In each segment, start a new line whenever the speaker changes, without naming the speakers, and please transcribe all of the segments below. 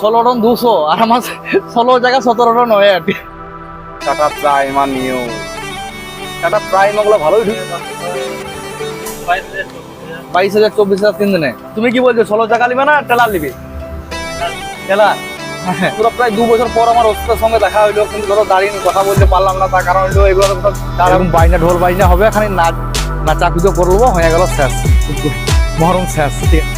ষোলো টন দুশো আর আমার ষোলো জায়গা সতেরো টন হয়ে আর
টাটা প্রাইম আর নিউ। টাটা প্রাইম ওগুলো ভালোই ঢুকে
বাইশ হাজার চব্বিশ হাজার তিন দিনে তুমি কি বলছো ষোলো টাকা নিবে না টেলার নিবি? টেলার? পুরো প্রায় দু বছর পর আমার ওষুধের সঙ্গে দেখা হইল কিন্তু ধরো দাঁড়িয়ে কথা বলতে পারলাম না তার কারণ হইল এগুলো তার এখন বাইনা ঢোল বাইনা হবে খালি নাচ নাচা পুজো করব হয়ে গেল শেষ। মহরম শেষ। ঠিক আছে।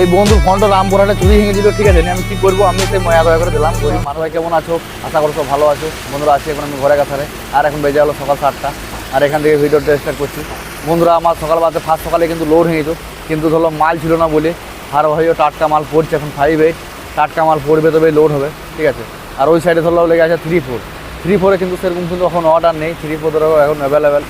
এই বন্ধু ফোনটা রাম রামপুরহাটে চুরি ভেঙে দিল ঠিক আছে? আমি কি করব? আমি সেই ময়া দয়া করে দিলাম। বলি মানুষ ভাই কেমন আছো? আশা করছ ভালো আছো। বন্ধুরা, আছি এখন আমি ঘরে কাছারে আর এখন বেজে গেলো সকাল সাতটা। আর এখান থেকে ভিডিওটা স্টার্ট করছি। বন্ধুরা, আমার সকাল বাজে ফার্স্ট সকালে কিন্তু লোড হয়ে যেত কিন্তু ধরো মাল ছিল না বলে, আর হয়ও টাটকা মাল পড়ছে এখন ফাইভ এইট টাটকা মাল পড়বে তবে লোড হবে, ঠিক আছে? আর ওই সাইডে ধরো লেগে আছে থ্রি ফোর থ্রি ফোরে কিন্তু সেরকম কিন্তু এখন অর্ডার নেই। থ্রি ফোর এখন অ্যাভেলেবেল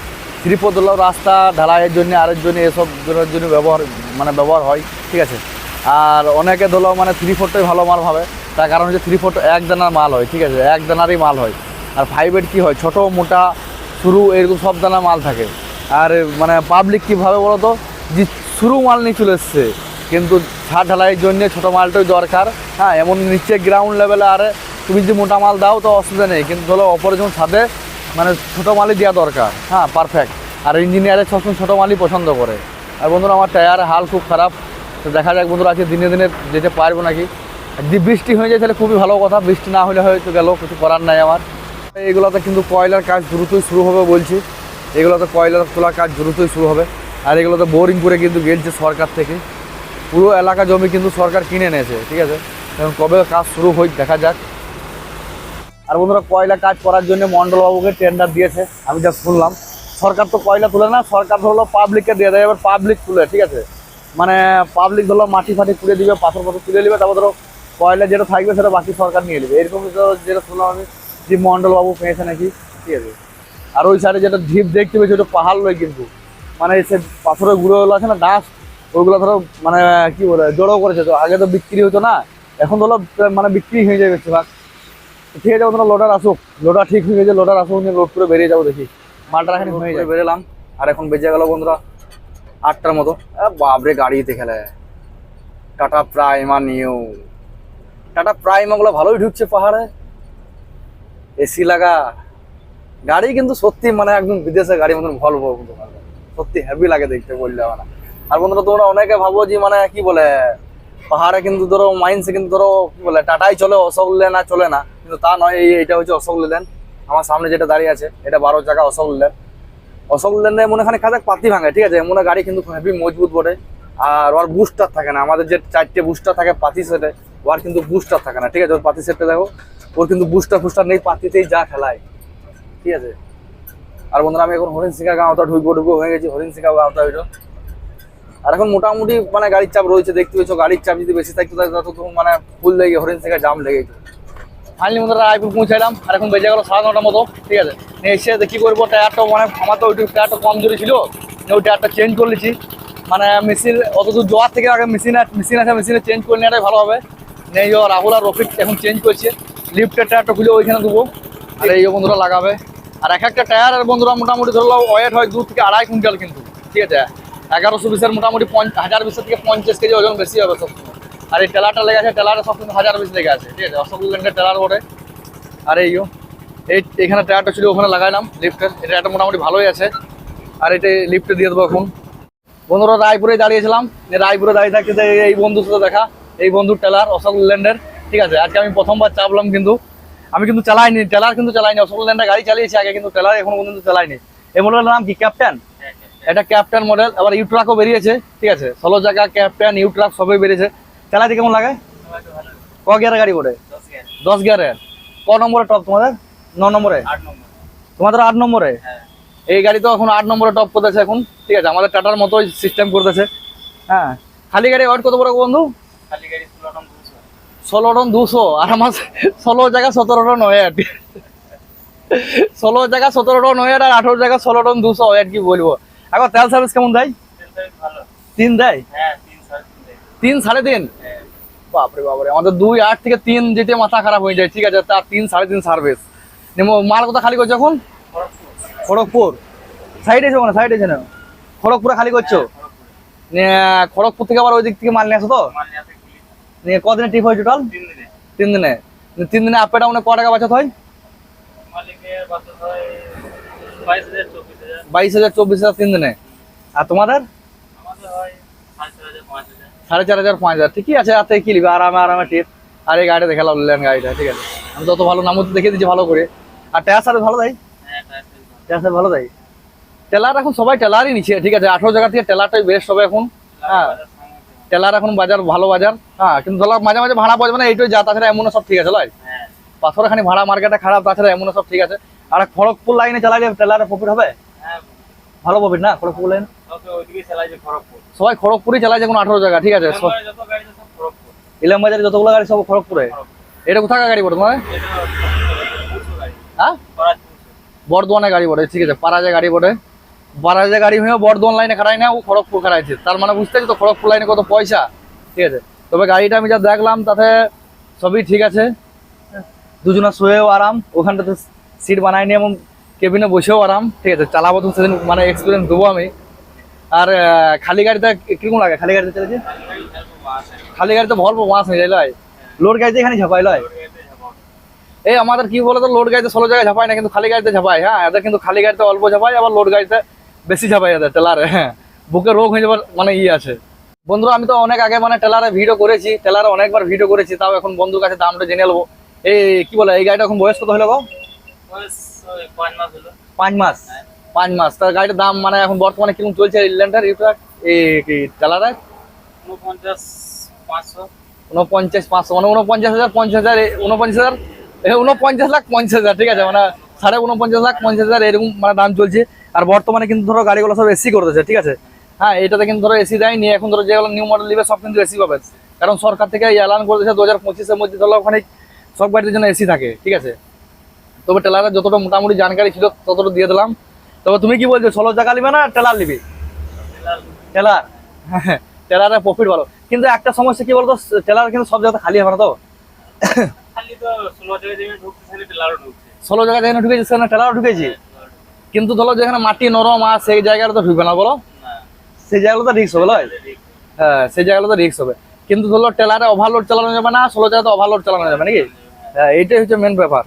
থ্রি ফোর রাস্তা ঢালাইয়ের জন্য, আরের জন্য, এসব জন্য ব্যবহার মানে ব্যবহার হয়, ঠিক আছে? আর অনেকে ধরো মানে থ্রি ফোরটাই ভালো মাল ভাবে। তার কারণ হচ্ছে থ্রি ফোরটা এক দানার মাল হয়, ঠিক আছে? এক দানারই মাল হয়। আর ফাইভ এইট কী হয়? ছোটো, মোটা, শুরু এরকম সব দানা মাল থাকে। আর মানে পাবলিক কীভাবে বলো তো যে শুরু মাল নিয়ে চলে এসছে। কিন্তু ছাদ ঢালাইয়ের জন্য ছোটো মালটাই দরকার। হ্যাঁ এমন নিচে গ্রাউন্ড লেভেলে আর তুমি যদি মোটা মাল দাও তো অসুবিধা নেই। কিন্তু ধরো অপারেশন ছাদে মানে ছোটো মালই দেওয়া দরকার। হ্যাঁ পারফেক্ট আর ইঞ্জিনিয়ারের সবসময় ছোটো মালই পছন্দ করে। আর বন্ধুরা, আমার টায়ার হাল খুব খারাপ। তো দেখা যাক বন্ধুরা, আজকে দিনে দিনে যেতে পারব নাকি। যদি বৃষ্টি হয়ে যায় তাহলে খুবই ভালো কথা, বৃষ্টি না হলে হয়তো গেল, কিছু করার নাই আমার। এগুলোতে কিন্তু কয়লার কাজ দ্রুতই শুরু হবে বলছি। এগুলোতে কয়লার তোলার কাজ দ্রুতই শুরু হবে। আর এগুলোতে বোরিং করে কিন্তু গেলছে সরকার থেকে। পুরো এলাকা জমি কিন্তু সরকার কিনে নিয়েছে, ঠিক আছে? এখন কবে কাজ শুরু হোক দেখা যাক। আর বন্ধুরা, কয়লা কাজ করার জন্য মন্ডলবাবুকে টেন্ডার দিয়েছে, আমি যা শুনলাম। সরকার তো কয়লা তুলে না, সরকার ধরলো পাবলিককে দিয়ে দেয়, এবার পাবলিক তুলে, ঠিক আছে? মানে পাবলিক ধরো মাটি ফাটি তুলে দিবে, পাথর পাথর তুলে দিবে তারপর ধরো কয়লা যেটা থাকবে সেটা বাকি সরকার নিয়ে নেবে। এরকম যেটা শুনলাম আমি যে মন্ডলবাবু পেয়েছে নাকি? ঠিক আছে। আর ওই সাইডে যেটা ঢিপ দেখতে পেয়েছি, ওটা পাহাড় নয় কিন্তু। মানে সে পাথরের গুঁড়োগুলো আছে না ডাস্ট ওইগুলো ধরো মানে কি বলে, জড়ো করেছে তো। আগে তো বিক্রি হতো না, এখন ধরো মানে বিক্রি হয়ে যাবে বেশিরভাগ। ঠিক আছে, বন্ধুরা লোডার আসুক। লোডার ঠিক হয়ে গেছে লোডার আসুক নিয়ে লোড করে বেরিয়ে যাব দেখি। মালটা এখন হয়ে যায় বেরোলাম। আর এখন বেজে গেল, বন্ধুরা আটটার মতো। আ, বাপরে গাড়িতে খেলে। Tata prime new. Tata prime ওগুলো ভালোই ঢুকছে পাহাড়ে। এসি লাগা। গাড়ি কিন্তু সত্যি মানে একদম বিদেশের গাড়ি মতন ভলভো কিন্তু ভালো। সত্যি হেভি লাগে দেখতে বললে মানে আর বন্ধুরা তোমরা অনেকে ভাবো যে মানে কি বলে পাহাড়ে কিন্তু ধরো মাইন্সে কিন্তু ধরো কি বলে টাটাই চলে অশোক লেন আর চলে না। কিন্তু তা নয় এই এটা হচ্ছে অশোক লেন। আমার সামনে যেটা দাঁড়িয়ে আছে এটা বারো চাকা অশোক লেন। অশোক লেনে মনে খানে খাতে পাতি ভাঙে, ঠিক আছে? মনে গাড়ি কিন্তু হেভি মজবুত বটে। আর ওর বুস্টার থাকে না। আমাদের যে চারটে বুস্টার থাকে পাতি সেটে ওর কিন্তু বুস্টার থাকে না, ঠিক আছে? ওর পাতি সেটে দেখো, ওর কিন্তু বুস্টার ফুস্টার নেই, পাতিতেই যা খেলায়, ঠিক আছে? আর বন্ধুরা, আমি এখন হরিণ সিংহা গাঁওটা ঢুকবো ঢুকবো, হয়ে গেছি হরিণ সিংহা গাঁওটা ওইটা। আর এখন মোটামুটি মানে গাড়ির চাপ রয়েছে, দেখতে পেয়েছ, গাড়ির চাপ যদি বেশি থাকতো, তাহলে তত মানে ফুল লেগে হরিণ সিংহা জাম লেগে ফাইনালি বন্ধুরা রায়পুর পৌঁছাইলাম। আর এখন বেজে গেল সাড়ে নটার মতো, ঠিক আছে? এসে দেখি করব। টায়ারটা মানে আমার তো ওইটুকু টায়ারটা কম জোরে ছিল ওই টায়ারটা চেঞ্জ করে মানে মেশিন অত দূর যাওয়ার থেকে আগে মেশিন মেশিন আছে মেশিনে চেঞ্জ করে নেওয়াটাই ভালো হবে। নেই রাহুল আর রফিক এখন চেঞ্জ করছে। লিফ্টের টায়ারটা খুলে ওইখানে দেবো আর এই বন্ধুরা লাগাবে। আর এক একটা টায়ারের বন্ধুরা মোটামুটি ধরলো ওয়েট হয় দু থেকে আড়াই কুইন্টাল কিন্তু, ঠিক আছে? এগারোশো বিশের মোটামুটি হাজার বিশের থেকে পঞ্চাশ কেজি ওজন বেশি হবে সব। আর এই টেলারটা লেগে আছে টেলারে সব কিন্তু হাজার বিশ লেগে আছে ঠিক আছে? অশোক লেনটা টেলার ওঠে আর এই এই এখানে টায়ারটা ছিল ওখানে লাগাইলাম লিফটের এটা একটা মোটামুটি ভালোই আছে। আর এটা লিফটে দিয়ে দেবো এখন। বন্ধুরা রায়পুরে দাঁড়িয়েছিলাম। রায়পুরে দাঁড়িয়ে থাকতে এই বন্ধুর সাথে দেখা। এই বন্ধুর টেলার অশোক ল্যান্ডের ঠিক আছে? আজকে আমি প্রথমবার চাপলাম কিন্তু। আমি কিন্তু চালাইনি টেলার কিন্তু চালাইনি। অশোক ল্যান্ডের গাড়ি চালিয়েছি আগে কিন্তু টেলার এখনও পর্যন্ত চালাইনি। এই মডেলের নাম কি? ক্যাপ্টেন এটা ক্যাপ্টেন মডেল আবার ইউট্রাকও বেরিয়েছে ঠিক আছে? ষোলো জায়গা ক্যাপ্টেন ইউট্রাক সবই বেরিয়েছে। চালাইতে কেমন লাগে? ক গিয়ারের গাড়ি করে দশ গিয়ারের। ক নম্বরে টপ তোমাদের? ন নম্বরে? তোমাদের আট নম্বরে? এই গাড়ি তো এখন আট নম্বরে টপ করতেছে এখন। ঠিক আছে আমাদের টাটার মতোই সিস্টেম করতেছে। হ্যাঁ খালি গাড়ি ওয়েট কত বড় বন্ধু? খালি ষোলো টন দুশো। আর আমার ষোলো জায়গা সতেরো টন ওয়েট। ষোলো জায়গা সতেরো টন ওয়েট আর আঠেরো জায়গা ষোলো টন দুশো ওয়েট কি বলব? এখন তেল সার্ভিস কেমন দেয়? তিন দেয়? তিন সাড়ে তিন? বাপরে বাপরে আমাদের দুই আট থেকে তিন যেতে মাথা খারাপ হয়ে যায় ঠিক আছে তার তিন সাড়ে তিন সার্ভিস মাল কোথা খালি করছ এখন? খড়গপুর। সাইড এসে ওখানে সাইড এসে না খড়গপুরে খালি করছ? খড়গপুর থেকে আবার ওই দিক থেকে মাল নিয়ে আসো তো? নিয়ে কদিনের ট্রিপ হয় টোটাল তিন দিনে। তিন দিনে আপে ডাউনে ক টাকা বাঁচত হয়? বাইশ হাজার চব্বিশ হাজার তিন দিনে। আর তোমাদের? সাড়ে চার হাজার পাঁচ হাজার ঠিকই আছে রাতে কি লিবে আরামে আরামে টিপ আর এই গাড়িটা দেখালাম নিলেন গাড়িটা ঠিক আছে। আমি তত ভালো নাম দেখে দিচ্ছি ভালো করে। আর টায়ার সার্ভিস ভালো দেয় টায়ার সার্ভিস ভালো। দেয় টেলার এখন সবাই টেলারই নিচ্ছে ঠিক আছে। আঠারো জায়গা থেকে টেলারটাই বেস্ট হবে এখন। হ্যাঁ। টেলার এখন বাজার ভালো বাজার। হ্যাঁ কিন্তু ধরো মাঝে মাঝে ভাড়া পাওয়া যাবে না এইটাই যা তাছাড়া এমন সব ঠিক আছে লয়? পাথরে খানি ভাড়া মার্কেটে খারাপ তাছাড়া এমন সব ঠিক আছে। আর খড়গপুর লাইনে চালাইলে টেলারে প্রফিট হবে? ভালো প্রফিট না খড়গপুর লাইন সবাই খড়গপুরই চালায় যে কোনো আঠারো জায়গা ঠিক আছে? সব ইলাম বাজারে যতগুলো গাড়ি সব খড়গপুরে? এটা কোথাকার গাড়ি পড়ে তোমার হ্যাঁ? বর্ধমানে গাড়ি পড়ে ঠিক আছে পারাজে গাড়ি পড়ে পারাজে গাড়ি হয়ে বর্ধমান লাইনে খারাই না ও খড়গপুর খারাইছে তার মানে বুঝতে তো খড়গপুর লাইনে কত পয়সা ঠিক আছে? তবে গাড়িটা আমি যা দেখলাম তাতে সবই ঠিক আছে। দুজনা শুয়েও আরাম ওখানটাতে সিট বানাই নিয়ে এবং কেবিনে বসেও আরাম, ঠিক আছে? চালাবো তো সেদিন মানে এক্সপিরিয়েন্স দেবো আমি। আর খালি গাড়িতে কীরকম লাগে? খালি গাড়িতে চলেছে খালি গাড়িতে ভরবো মাছ হয়ে যায় লয়? লোড গাড়িতে এখানে ঝাপাই লয়? এই আমাদের কি বলতো, লোড গাড়িতে ষোলো জায়গায় ঝাপায় না, কিন্তু খালি গাড়িতে ঝাপায় হ্যাঁ? এদের কিন্তু খালি গাড়িতে অল্প ঝাপায়, আবার লোড গাড়িতে বেশি ঝাপায় এদের টেলারে হ্যাঁ? বুকে রোগ হয়ে যাবার মানে ইয়ে আছে। বন্ধুরা, আমি তো অনেক আগে মানে টেলারে ভিডিও করেছি, টেলারে অনেকবার ভিডিও করেছি, তাও এখন বন্ধুর কাছে দামটা জেনে নেব। এই, কি বলে, এই গাড়িটা এখন বয়স কত হলো গো পাঁচ মাস পাঁচ মাস? তার গাড়িটার দাম মানে এখন বর্তমানে কীরকম চলছে ল্যান্ডার ইউটার এই কি টেলারে উনপঞ্চাশ পাঁচশো। মানে উনপঞ্চাশ হাজার পঞ্চাশ হাজার উনপঞ্চাশ হাজার উনপঞ্চাশ লাখ পঞ্চাশ হাজার ঠিক আছে? মানে সাড়ে উনপঞ্চাশ লাখ পঞ্চাশ হাজার এরকম মানে দাম চলছে। আর বর্তমানে কিন্তু ধরো গাড়িগুলো সব এসি করতেছে ঠিক আছে? হ্যাঁ এটাতে কিন্তু ধরো এসি দেয়নি। এখন ধরো যেগুলো নিউ মডেল নিবে সব কিন্তু এসি পাবে। কারণ সরকার থেকে এলান করে দিয়েছে দু হাজার পঁচিশের মধ্যে ধরো ওখানে সব গাড়ির জন্য এসি থাকে ঠিক আছে? তবে টেলারের যতটা মোটামুটি জানকারি ছিল ততটা দিয়ে দিলাম। তবে তুমি কি বলছো ষোলো টাকা নিবে না টেলার নিবি? টেলার। হ্যাঁ টেলারের প্রফিট ভালো। কিন্তু একটা সমস্যা কি বলতো টেলার কিন্তু সব জায়গাতে খালি হবে না তো? ষোলো জায়গায় যেখানে ঢুকেছি সেখানে টেলারও ঢুকেছি? কিন্তু ধরো যেখানে মাটি নরম আর সেই জায়গাটা তো ঢুকবে না বলো? সেই জায়গাগুলো তো রিক্স হবে লয়? হ্যাঁ সেই জায়গাগুলো তো রিক্স হবে। কিন্তু ধরো টেলারে ওভারলোড চালানো যাবে না ষোলো জায়গাতে ওভারলোড চালানো যাবে নাকি? হ্যাঁ এইটাই হচ্ছে মেন ব্যাপার।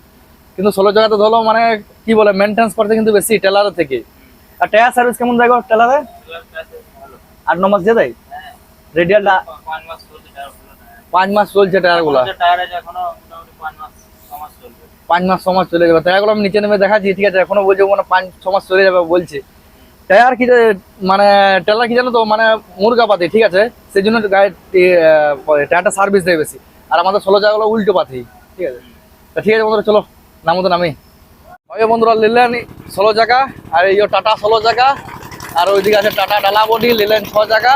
কিন্তু ষোলো জায়গাতে ধরো মানে কি বলে মেনটেন্স করতে কিন্তু বেশি টেলারের থেকে। আর টায়ার সার্ভিস কেমন দেখো টেলারে আট ন মাস দিয়ে দেয়? রেডিয়ালটা পাঁচ মাস চলছে টায়ারগুলো পাঁচ মাস, ছ মাস চলে যাবে টায়ারগুলো আমি নিচে নেমে দেখাচ্ছি, ঠিক আছে? এখনও বলছে মানে পাঁচ, ছ মাস চলে যাবে, বলছে। টায়ার কি মানে টেলার কি জানো তো মানে মুরগা পাতি ঠিক আছে? সেই জন্য টায়ারটা সার্ভিস দেয় বেশি। আর আমাদের ষোলো জায়গাগুলো উল্টো পাতি, ঠিক আছে? ঠিক আছে বন্ধুরা, চলো। নামো তো নামি। ওই বন্ধুরা নিলেন ষোলো জায়গা আর এই টাটা ষোলো জায়গা আর ওইদিকে আছে টাটা ডালা বডি নিলেন ছ জায়গা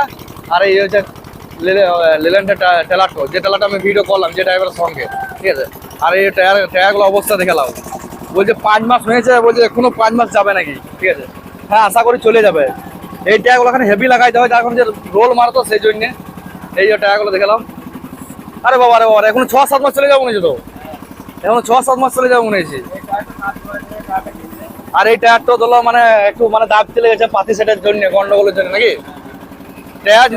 আর এই হচ্ছে লিলেন টেলাটো যে টেলাটা আমি ভিডিও করলাম, যে ড্রাইভারের সঙ্গে, ঠিক আছে? আর এই টায়ার টায়ারগুলো অবস্থা দেখালাম বলছে, পাঁচ মাস হয়েছে, বলছে, এখনও পাঁচ মাস যাবে নাকি, ঠিক আছে? হ্যাঁ আশা করি চলে যাবে। এই টায়ারগুলো এখানে হেভি লাগাইতে হয় এখন যে রোল মারতো সেই জন্যে এই যে টায়ারগুলো দেখালাম আরে বাবা আরে বাবা এখন ছ সাত মাস চলে যাব হচ্ছে তো? এখন ছ, সাত মাস চলে যাব মনে আর এই টায়ারটা ধরো মানে একটু মানে দাব চলে গেছে পাতি সেটের জন্য, গন্ডগোলের জন্য নাকি? টায়ার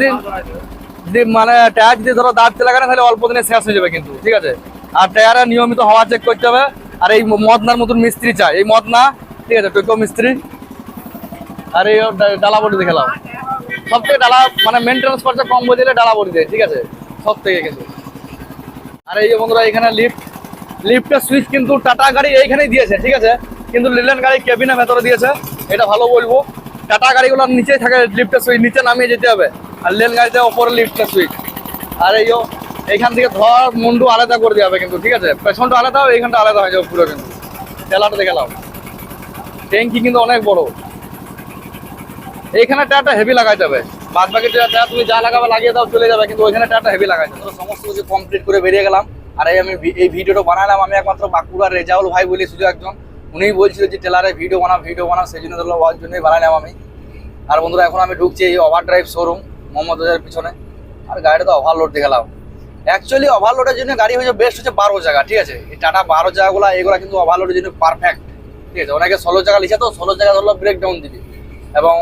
যদি মানে টায়ার যদি ধরো দাব চলে গেলে তাহলে অল্প দিনে শেষ হয়ে যাবে কিন্তু, ঠিক আছে? আর টায়ারে নিয়মিত হাওয়া চেক করতে হবে। আর এই মদনার মতন মিস্ত্রি চাই। এই মদনা, ঠিক আছে? টোটো মিস্ত্রি। আর এই ডালা বডি দেখালাম সব থেকে ডালা মানে মেনটেন্স খরচা কম বলে দিলে ডালা বডি দেয়, ঠিক আছে? সব থেকে কিন্তু আর এই বন্ধুরা, এখানে লিফট লিফটের সুইচ কিন্তু টাটা গাড়ি এইখানেই দিয়েছে, ঠিক আছে? কিন্তু লিলেন গাড়ি কেবিনের ভেতরে দিয়েছে, এটা ভালো বলব। টাটা গাড়িগুলোর নিচেই থাকে লিফটের সুইচ নিচে নামিয়ে যেতে হবে। আর লেন গাড়িতে ওপরে লিফটের সুইচ আর এই এইখান থেকে ধর মুন্ডু আলাদা করে দেওয়া হবে কিন্তু, ঠিক আছে? পেছনটা আলাদা হবে এইখানটা আলাদা হয়ে যাবে পুরো কিন্তু। তেলাটা দেখালাম ট্যাঙ্কি কিন্তু অনেক বড়। এইখানে টায়ারটা হেভি লাগাইতে হবে। বাদ বাকি টায়ার তুমি যা লাগাবে লাগিয়ে দাও, চলে যাবে, কিন্তু ওইখানে টায়ারটা হেভি লাগাইতে হবে। সমস্ত কিছু কমপ্লিট করে বেরিয়ে গেলাম। আর এই আমি এই ভিডিওটা বানালাম আমি একমাত্র বাঁকুড়ার রেজাউল ভাই বলি শুধু একজন। উনিই বলছিল যে, টেলারে ভিডিও বানাও ভিডিও বানাও। সেই জন্য ধরো জন্যই বানালাম আমি। আর বন্ধুরা, এখন আমি ঢুকছি এই ওভার ড্রাইভ শোরুম মোহাম্মদ বাজারের পিছনে। আর গাড়িটা তো ওভারলোড দেখালাম। অ্যাকচুয়ালি ওভারলোডের জন্য গাড়ি হয়েছে বেস্ট হচ্ছে বারো জায়গা, ঠিক আছে? এই টাটা বারো জায়গাগুলো, এগুলো কিন্তু ওভারলোডের জন্য পারফেক্ট ঠিক আছে? অনেকে ষোলো জায়গা লিখে, তো ষোলো জায়গা ধরলো ব্রেকডাউন দিবি। এবং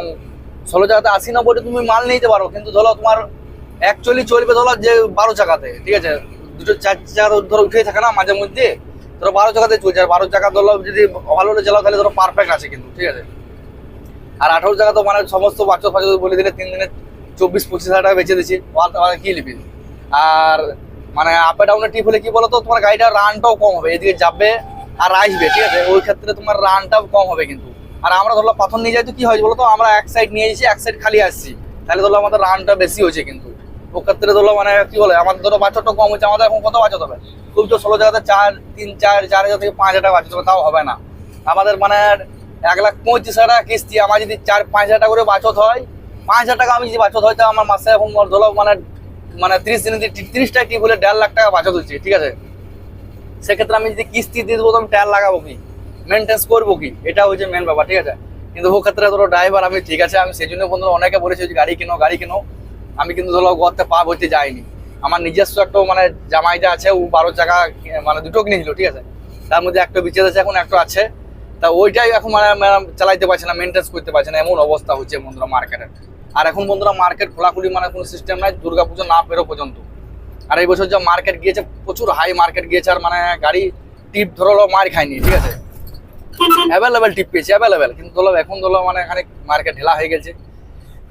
ষোলো চাকাতে আশি, নব্বইটা তুমি মাল নিতে পারো, কিন্তু ধরো তোমার অ্যাকচুয়ালি চলবে ধরো যে বারো চাকাতে ঠিক আছে? দুটো চার চাকা ধরো উঠেই থাকে না মাঝে মধ্যে, ধরো বারো চাকাতে চলছে আর বারো চাকা ধরো যদি ভালো হলে চালাও, তাহলে ধরো পারফেক্ট আছে কিন্তু, ঠিক আছে? আর আঠারো টাকা তো মানে সমস্ত বাচ্চা ফাচ্চা বলে দিলে তিন দিনে চব্বিশ, পঁচিশ হাজার টাকা বেঁচে দিচ্ছি কি লিবি আর মানে আপ ডাউনের টিপ হলে কি বলতো, তোমার গাড়িটার রানটাও কম হবে, এদিকে যাবে আর আসবে, ঠিক আছে? ওই ক্ষেত্রে তোমার রানটাও কম হবে কিন্তু। আর আমরা ধরো পাথর নিয়ে যাই তো কি হয় বলতো, আমরা এক সাইড নিয়ে এসেছি এক সাইড খালি আসছি। তাহলে ধরো আমাদের রানটা বেশি হয়েছে কিন্তু। ও ক্ষেত্রে ধরো মানে কি বলে আমাদের ধরো বাচ্চাটা কম হচ্ছে আমাদের এখন কত বাঁচাতে হবে? খুব তো ষোলো জায়গাতে চার, তিন, চার চার হাজার থেকে পাঁচ হাজার বাঁচাতে হবে, তাও হবে না। আমাদের মানে এক লাখ পঁচিশ হাজার টাকা কিস্তি, আমার যদি চার, পাঁচ হাজার টাকা করে বাঁচত হয়, পাঁচ হাজার টাকা আমি যদি বাঁচত হয় তো আমার মাসে এখন ধরো মানে মানে তিরিশ দিনে তিরিশটা টিপ হলে দেড় লাখ টাকা বাঁচত হচ্ছে ঠিক আছে? সেক্ষেত্রে আমি যদি কিস্তি দিয়ে দেবো, তো আমি টায়ার লাগাবো কি? মেনটেন্স করব কি? এটা হচ্ছে মেন ব্যাপার, ঠিক আছে? কিন্তু ও ক্ষেত্রে ধরো ড্রাইভার আমি ঠিক আছে, আমি সেই জন্য বন্ধুরা অনেকে বলেছি গাড়ি কিনো গাড়ি কিনো। আমি কিন্তু ধরো গর্তে পা ভরতে যাইনি। আমার নিজস্ব একটা মানে জামাইটা আছে, ও বারো চাকা মানে দুটো কিনেছিল, ঠিক আছে? তার মধ্যে একটা বিচেদ আছে, এখন একটা আছে। তা ওইটাই এখন মানে চালাইতে পারছে না মেনটেন্স করতে পারছে না, এমন অবস্থা হচ্ছে বন্ধুরা মার্কেটের আর এখন বন্ধুরা মার্কেট খোলাখুলি মানে কোনো সিস্টেম নাই, দুর্গাপুজো না পেরো পর্যন্ত। আর এই বছর যা মার্কেট গিয়েছে, প্রচুর হাই মার্কেট গিয়েছে, আর মানে গাড়ি টিপ ধরো মার খায়নি, ঠিক আছে? অ্যাভেলেবেল টিপ পেয়েছি অ্যাভেলেবেল কিন্তু ধরো এখন ধরো মানে এখানে মার্কেট ঢেলা হয়ে গেছে।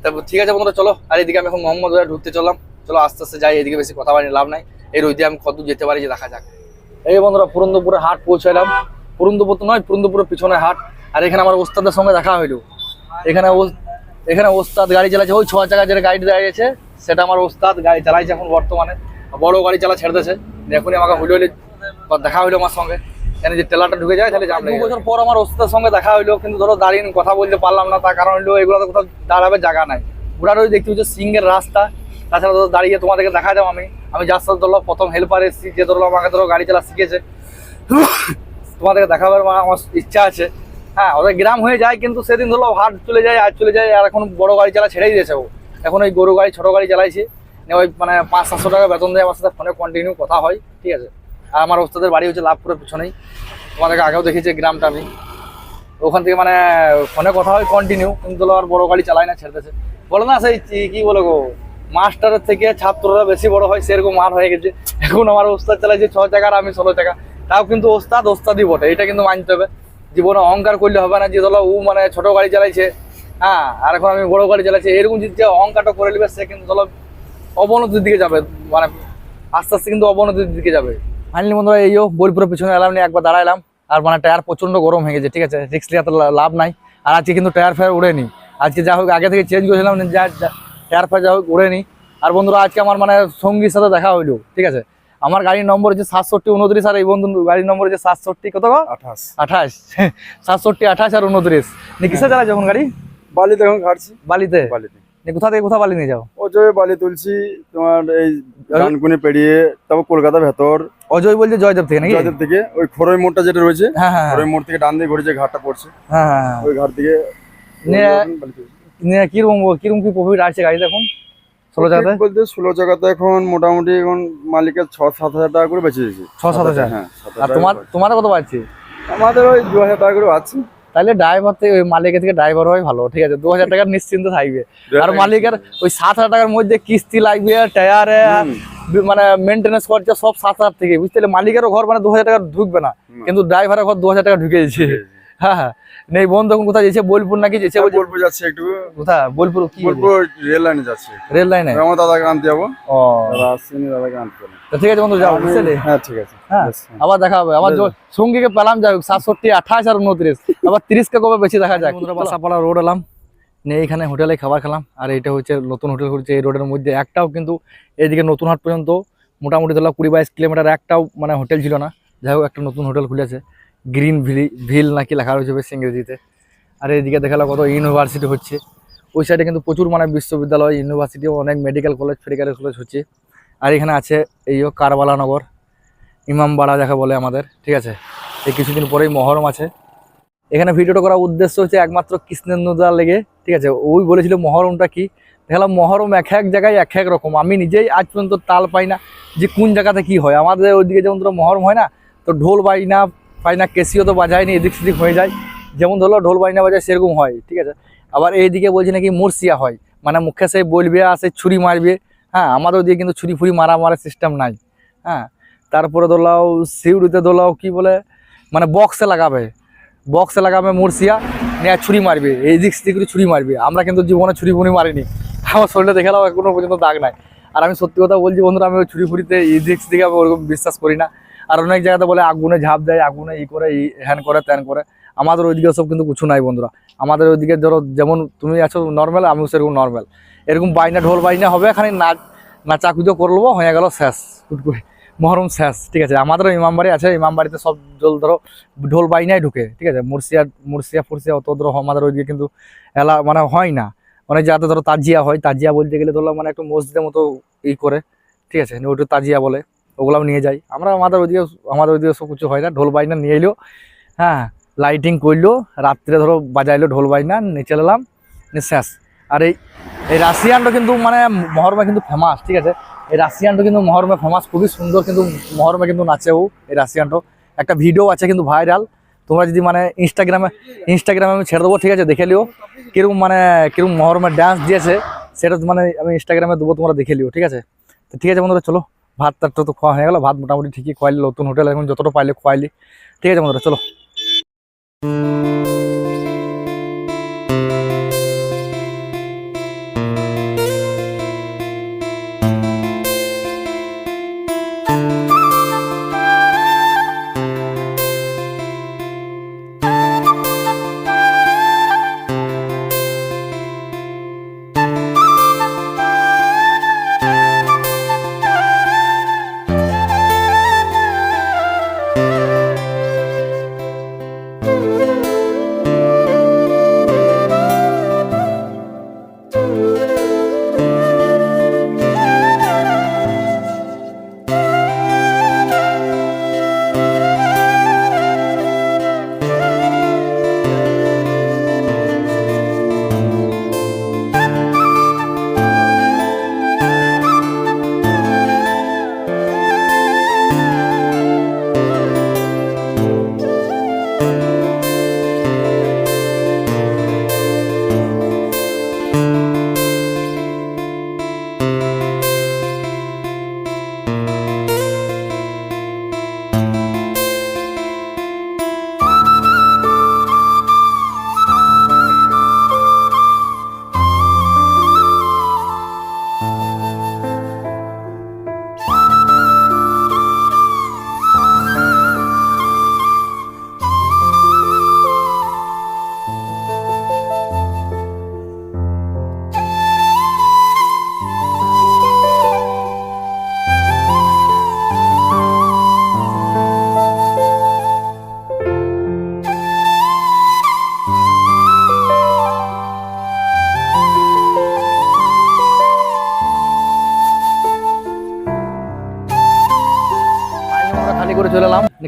তা ঠিক আছে বন্ধুরা, চলো। আর এদিকে আমি এখন মোহাম্মদ ঢুকতে চললাম। চলো, আস্তে আস্তে যাই, এদিকে বেশি কথা বাড়ি লাভ নাই। এই রোদে আমি কত যেতে পারি যে দেখা যাক। এই বন্ধুরা, পুরন্দপুরে হাট পৌঁছালাম পুরন্দপুর তো নয়, পুরন্দপুরের পিছনে হাট। আর এখানে আমার ওস্তাদের সঙ্গে দেখা হইল। এখানে এখানে ওস্তাদ গাড়ি চালাচ্ছে। ওই ছ চাকা যেটা গাড়ি দাঁড়িয়েছে, সেটা আমার ওস্তাদ গাড়ি চালাইছে এখন বর্তমানে। বড় গাড়ি চালা ছেড়ে দিয়েছে। এখনই আমাকে হইল হইল দেখা হইল আমার সঙ্গে। এখানে যে টেলারটা ঢুকে যায় তাহলে জাম দু বছর পর আমার ওস্তাদের সঙ্গে দেখা হইল কিন্তু ধরো দাঁড়িয়ে কথা বলতে পারলাম না তার কারণ হইল এগুলো তো কোথাও দাঁড়াবে জায়গা নাই। ঘোরার ওই দেখতে হচ্ছে সিঙ্গের রাস্তা তাছাড়া ধরো দাঁড়িয়ে তোমাদেরকে দেখা যাও আমি। আমি যার সাথে ধরো প্রথম হেল্পার এসেছি যে ধরো আমাকে ধরো গাড়ি চালা শিখেছে তোমাদেরকে দেখাবার আমার আমার ইচ্ছা আছে। হ্যাঁ ওদের গ্রাম হয়ে যায় কিন্তু সেদিন ধরো হাট চলে যায় আর চলে যায় আর এখন বড় গাড়ি চালা ছেড়েই দিয়েছে ও। এখন ওই গরু গাড়ি ছোট গাড়ি চালাইছে। ওই মানে পাঁচ সাতশো টাকা বেতন দেয় আমার সাথে ফোনে কন্টিনিউ কথা হয় ঠিক আছে? আর আমার ওস্তাদের বাড়ি হচ্ছে লাভপুরের পিছনেই। তোমাদেরকে আগেও দেখেছি গ্রামটা আমি। ওখান থেকে মানে ফোনে কথা হয় কন্টিনিউ কিন্তু আর বড় গাড়ি চালায় না, ছেড়েছে। বলো, না সেই, কি- কি বলো গো? মাস্টারের থেকে ছাত্ররা বেশি বড় হয়, সেরকম মার হয়ে গেছে। এখন আমার ওস্তাদ চালাইছে ছ টাকা, আর আমি ষোলো টাকা। তাও কিন্তু ওস্তাদ ওস্তাদই বটে, এটা কিন্তু মানতে হবে। জীবনে অহংকার করলে হবে না যে, ধরো ও মানে ছোট গাড়ি চালাইছে হ্যাঁ আর এখন আমি বড় গাড়ি চালাইছি, এরকম যদি যে অহংকারটা করে নেবে, সে কিন্তু ধরো অবনতির দিকে যাবে। মানে আস্তে আস্তে কিন্তু অবনতির দিকে যাবে। ফাইনালি বন্ধুরা এইও বোলপুরের পিছনে এলাম নিয়ে একবার দাঁড়াইলাম। আর মানে টায়ার প্রচণ্ড গরম হয়ে গেছে ঠিক আছে? রিক্স এত লাভ নাই। আর আজকে কিন্তু টায়ার ফায়ার উড়েনি। আজকে যা হোক আগে থেকে চেঞ্জ করেছিলাম যা যা- টায়ার ফায়ার যা হোক উড়েনি। আর বন্ধুরা আজকে আমার মানে সঙ্গীর সাথে দেখা হইল ঠিক আছে? আমার গাড়ির নম্বর হচ্ছে সাতষট্টি উনত্রিশ আর এই বন্ধু গাড়ির নম্বর হচ্ছে সাতষট্টি কত
আঠাশ।
আঠাশ। সাতষট্টি আঠাশ আর উনত্রিশ। চালায় যখন গাড়ি?
বালিতে এখন ঘাটছি।
বালিতে?
বালিতে।
কোথা থেকে কোথা বালি নিয়ে যাও?
অজয় বালি তুলছি তোমার এই ডানকুনি পেরিয়ে তারপর কলকাতা ভেতর।
অজয় বলছে জয়দেব থেকে নাকি?
জয়দেব থেকে ওই খরই মোড়টা যেটা রয়েছে
হ্যাঁ হ্যাঁ
খরই মোড় থেকে ডান দিকে ঘুরে যে ঘাটটা পড়ছে
হ্যাঁ হ্যাঁ হ্যাঁ।
ওই ঘাট থেকে
কীরকম কীরকম কি প্রফিট গাড়িতে এখন? ষোলো জায়গাতে
ঠিক বলতে ষোলো জায়গাতে এখন মোটামুটি এখন মালিকের ছ সাত হাজার টাকা করে বেঁচে দিয়েছি
ছ সাত হাজার?
হ্যাঁ
আর তোমার তোমার কত পাচ্ছি
আমাদের ওই দু হাজার টাকা করে আছে
তাহলে ড্রাইভার থেকে ওই মালিকের থেকে ড্রাইভার হয় ভালো ঠিক আছে? দু হাজার টাকার নিশ্চিন্ত থাকবে। আর মালিকের ওই সাত হাজার টাকার মধ্যে কিস্তি লাগবে টায়ারে মানে মেনটেন্স করছে সব সাত হাজার থেকে বুঝতে পারলে মালিকেরও ঘর মানে দু হাজার টাকা ঢুকবে না। কিন্তু ড্রাইভারের ঘর দু হাজার টাকা ঢুকে দিয়েছে। হ্যাঁ হ্যাঁ। নেই বোন তখন কোথায় বোলপুর নাকি যেছে
বোলপুর যাচ্ছে একটু।
কোথায়? বোলপুর কি
বোলপুর রেল লাইনে যাচ্ছে।
রেল লাইনে?
আমার দাদাকে আনতে যাব।
ও।
দাদা আসছেনি দাদাকে আনতে
তো ঠিক আছে বন্ধু যাও বুঝলে?
হ্যাঁ ঠিক আছে।
হ্যাঁ
হ্যাঁ।
আবার দেখা হবে। আবার সঙ্গীকে পেলাম যাই হোক সাতষট্টি আঠাশ আর উনত্রিশ। আবার তিরিশ কে কবে বেশি দেখা যায় বাসাপাড়া রোড এলাম। নিয়ে এখানে হোটেলে খাবার খেলাম। আর এটা হচ্ছে নতুন হোটেল খুলছে এই রোডের মধ্যে। একটাও কিন্তু এইদিকে নতুন হাট পর্যন্ত মোটামুটি ধরো কুড়ি বাইশ কিলোমিটার একটাও মানে হোটেল ছিল না। যাই হোক একটা নতুন হোটেল খুলেছে। গ্রিন ভিলি নাকি লেখা রয়েছে বেশ ইংরেজিতে। আর এদিকে দেখাল কত ইউনিভার্সিটি হচ্ছে। ওই সাইডে কিন্তু প্রচুর মানে বিশ্ববিদ্যালয়, ইউনিভার্সিটি, অনেক মেডিকেল কলেজ ফেডিক্যাল কলেজ হচ্ছে। আর এখানে আছে এই কারবালা নগর, ইমামবাড়া যাকে বলে আমাদের, ঠিক আছে? এই কিছুদিন পরেই মহরম আছে। এখানে ভিডিওটা করার উদ্দেশ্য হচ্ছে একমাত্র কৃষ্ণেন্দুদার লেগে, ঠিক আছে? ওই বলেছিল মহরমটা কি? দেখলাম মহরম এক এক জায়গায় এক এক রকম। আমি নিজেই আজ পর্যন্ত তাল পাই না যে কোন জায়গাতে কি হয়। আমাদের ওইদিকে যেমন ধরো মহরম হয় না, তো ঢোল বাই না পাই না, কেসিও তো বাজায়নি, এদিক সেদিক হয়ে যায়। যেমন ধরো ঢোল বাইনা বাজায় সেরকম হয়, ঠিক আছে? আবার এইদিকে বলছে নাকি মুরসিয়া হয় মানে মুখে সে বলবে আর সে ছুরি মারবে। হ্যাঁ আমাদের দিয়ে কিন্তু ছুরি ফুরি মারা মারার সিস্টেম নাই হ্যাঁ? তারপরে ধরলাও সিউড়িতে ধরলাও কি বলে মানে বক্সে লাগাবে বক্সে লাগাবে মুরসিয়া নিয়ে ছুরি মারবে এই দিক দিক করে ছুরি মারবে। আমরা কিন্তু জীবনে ছুরি ফুরি মারিনি, আমার শরীরে দেখালাম এখনও পর্যন্ত দাগ নাই। আর আমি সত্যি কথা বলছি বন্ধুরা, আমি ওই ছুরি ফুরিতে এই দিক দিকে আমি ওরকম বিশ্বাস করি না। আর অনেক জায়গাতে বলে আগুনে ঝাঁপ দেয়, আগুনে ই করে, ই হ্যান করে, ত্যান করে। আমাদের ওইদিকে সব কিন্তু কিছু নাই বন্ধুরা। আমাদের ওইদিকে ধরো যেমন তুমি আছো নর্মাল আমিও সেরকম নর্মাল এরকম বাইনা ঢোল বাইনা হবে, এখানে নাচ কুজো করব হয়ে গেল শেষ। হুট করে মহরম শেষ, ঠিক আছে? আমাদেরও ইমামবাড়ি আছে ইমামবাড়িতে সব জল ধরো, ঢোল বাইনাই ঢুকে, ঠিক আছে? মুর্শিয়া মুর্শিয়া ফুরসিয়া অত ধরো আমাদের ওইদিকে কিন্তু এলা মানে হয় না। অনেক জায়গাতে ধরো তাজিয়া হয়, তাজিয়া বলতে গেলে ধরো মানে একটু মসজিদের মতো ই করে, ঠিক আছে? ওইটা তাজিয়া বলে। ওগুলাও নিয়ে যাই। আমরা আমাদের ওইদিকে আমাদের ওইদিকে সব কিছু হয় না, ঢোল বাইনা নিয়ে এলো হ্যাঁ লাইটিং করল, রাত্রে ধরো বাজাইলো ঢোল বাইনা নিয়ে চলে এলাম শেষ। আর এই এই রাশিয়ানটা কিন্তু মানে মহরমে কিন্তু ফেমাস ঠিক আছে? এই রাশিয়ানটা কিন্তু মহরমে ফেমাস খুবই সুন্দর কিন্তু মহরমে কিন্তু নাচেও এই রাশিয়ানটা একটা ভিডিও আছে কিন্তু ভাইরাল তোমরা যদি মানে ইনস্টাগ্রামে ইনস্টাগ্রামে আমি ছেড়ে দেবো, ঠিক আছে? দেখে লিও, কীরকম মানে কীরকম মহরমে ডান্স দিয়েছে, সেটা মানে আমি ইনস্টাগ্রামে দেবো, তোমরা দেখে লিও, ঠিক আছে? তো ঠিক আছে বন্ধুরা, চলো। ভাত টাতটা তো খাওয়া হয়ে গেল, ভাত মোটামুটি ঠিকই খোয়াইলি নতুন হোটেল এখন যতটা পাইলে খোয়াইলি ঠিক আছে বন্ধুরা, চলো।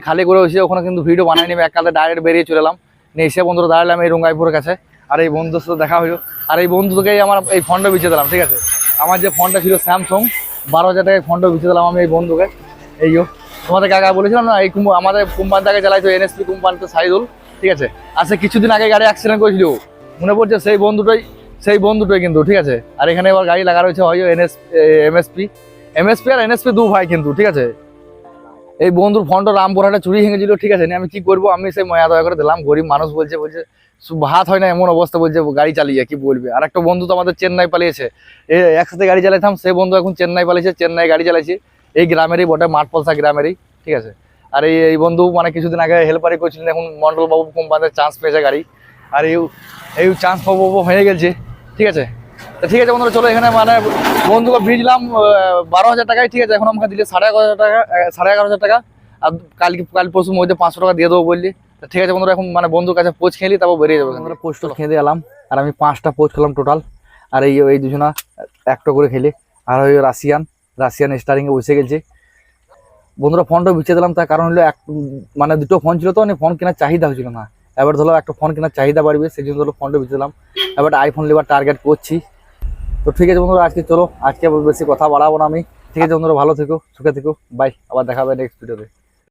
খালি করে এসে ওখানে কিন্তু ভিডিও বানাই নেবে এককালে ডাইরেক্ট বেরিয়ে চলে এলাম। নিয়ে এসে বন্ধুরা দাঁড়ালাম এই রঙ্গাইপুরের কাছে। আর এই বন্ধুর সাথে দেখা হলো আর এই বন্ধুকেই আমার এই ফোনটা বিছিয়ে দিলাম, ঠিক আছে? আমার যে ফোনটা ছিল স্যামসং বারো হাজার টাকায় ফোনটা বিছিয়ে দিলাম আমি এই বন্ধুকে। এই তোমাদের কাকা বলেছিলাম না, এই আমাদের কোম্পানি থেকে চালাইতো এনএসপি কোম্পানিতে সাইদুল, ঠিক আছে? আচ্ছা কিছুদিন আগে গাড়ি অ্যাক্সিডেন্ট করেছিল মনে পড়ছে সেই বন্ধুটাই সেই বন্ধুটাই কিন্তু, ঠিক আছে? আর এখানে এবার গাড়ি লাগা রয়েছে, হয় এনএস এমএসপি এমএসপি আর এনএসপি দু ভাই কিন্তু, ঠিক আছে? এই বন্ধুর ফোনটা রামপুরহাটে চুরি ভেঙেছিল ঠিক আছে? আমি কি করব? আমি সেই ময়া দয়া করে দিলাম। গরিব মানুষ বলছে বলছে ভাত হয় না, এমন অবস্থা। বলছে, গাড়ি চালিয়ে কি বলবে? আর একটা বন্ধু তো আমাদের চেন্নাই পালিয়েছে। একসাথে গাড়ি চালাইতাম সেই বন্ধু এখন চেন্নাই পালিয়েছে, চেন্নাই গাড়ি চালাইছে। এই গ্রামেরই বটে মাঠ পলসা গ্রামেরই, ঠিক আছে? আর এই এই বন্ধু মানে কিছুদিন আগে হেল্পারি করছিলেন, এখন মন্ডল বাবু কোম্পানিতে চান্স পেয়েছে গাড়ি। আর এই এই চান্স পাবো, হয়ে গেছে, ঠিক আছে? ঠিক আছে বন্ধুরা চলো এখানে মানে বন্ধুকে ভিজলাম বারো হাজার টাকায় ঠিক আছে? এখন আমাকে দিলে সাড়ে এগারো হাজার টাকা সাড়ে এগারো হাজার টাকা আর কালকে কাল পরশুর মধ্যে পাঁচশো টাকা দিয়ে দেবো বললি। তো ঠিক আছে বন্ধুরা এখন মানে বন্ধুর কাছে পোচ খেলি তারপর বেরিয়ে যাব আমরা পোস্ট খেয়ে এলাম আর আমি পাঁচটা পোচ খেলাম টোটাল আর এই এই দুজনা একটা করে খেলি। আর ওই রাশিয়ান রাশিয়ান স্টারিংয়ে বসে গেছে। বন্ধুরা ফোনটা বিছিয়ে দিলাম তার কারণ হলো এক মানে দুটো ফোন ছিল তো মানে ফোন কেনার চাহিদা হয়েছিল না। এবার ধরো একটা ফোন কেনার চাহিদা বাড়বে সেই জন্য ধরো ফোনটা বিছিয়ে দিলাম। এবার আইফোন নেবার টার্গেট করছি। তো ঠিক আছে বন্ধুরা, আজকে চলো, আজকে বেশি কথা বাড়াবো না আমি। ঠিক আছে বন্ধুরা, ভালো থেকো, সুখে থেকো বাই আবার দেখাবে নেক্সট ভিডিওতে